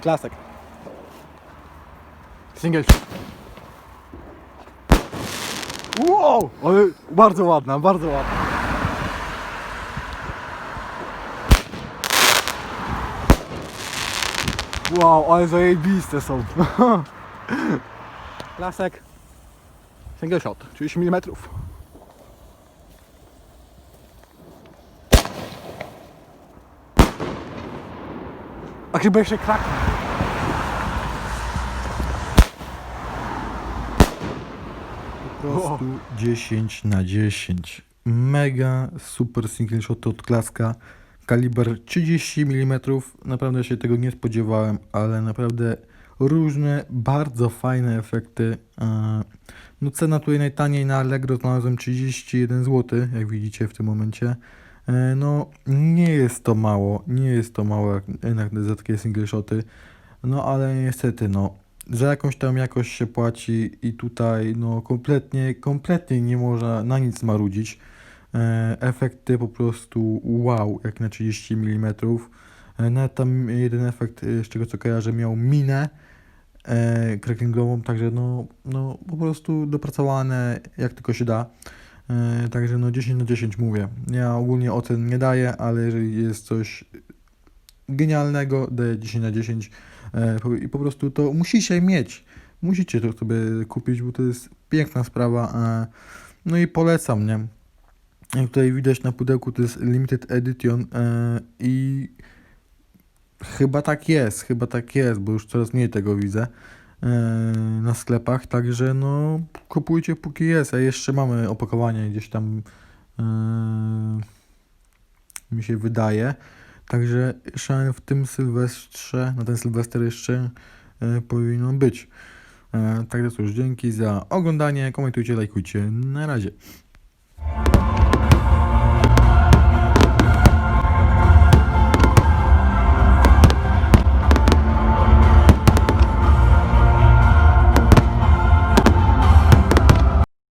Klasek. Single. Wow! Ale bardzo ładna, bardzo ładna. Wow, ale zajebiste są. Klasek. Single shot, 30 mm. A chyba jeszcze kraknie. Po prostu 10 na 10. Mega super single shot od klaska. Kaliber 30 mm. Naprawdę się tego nie spodziewałem, ale naprawdę różne, bardzo fajne efekty. E, No cena tutaj najtaniej na Allegro znalazłem 31 zł, jak widzicie w tym momencie. E, No nie jest to mało, nie jest to mało jak, jak za takie single shoty. No ale niestety no za jakąś tam jakość się płaci i tutaj no kompletnie, kompletnie nie można na nic marudzić. E, efekty po prostu wow, jak na 30 mm. E, nawet tam jeden efekt, z czego co kojarzę, miał minę e, także no, no po prostu dopracowane jak tylko się da. E, także no 10 na 10 mówię. Ja ogólnie ocen nie daję, ale jeżeli jest coś genialnego, daję 10 na 10 e, i po prostu to musicie mieć. Musicie to sobie kupić, bo to jest piękna sprawa. e, No i polecam, nie? Jak tutaj widać na pudełku, to jest limited edition i chyba tak jest, chyba tak jest, bo już coraz mniej tego widzę na sklepach, także no kupujcie póki jest, a jeszcze mamy opakowanie gdzieś tam e, mi się wydaje. Także w tym Sylwestrze, na ten Sylwester jeszcze e, powinno być. E, także cóż, dzięki za oglądanie, komentujcie, lajkujcie. Na razie.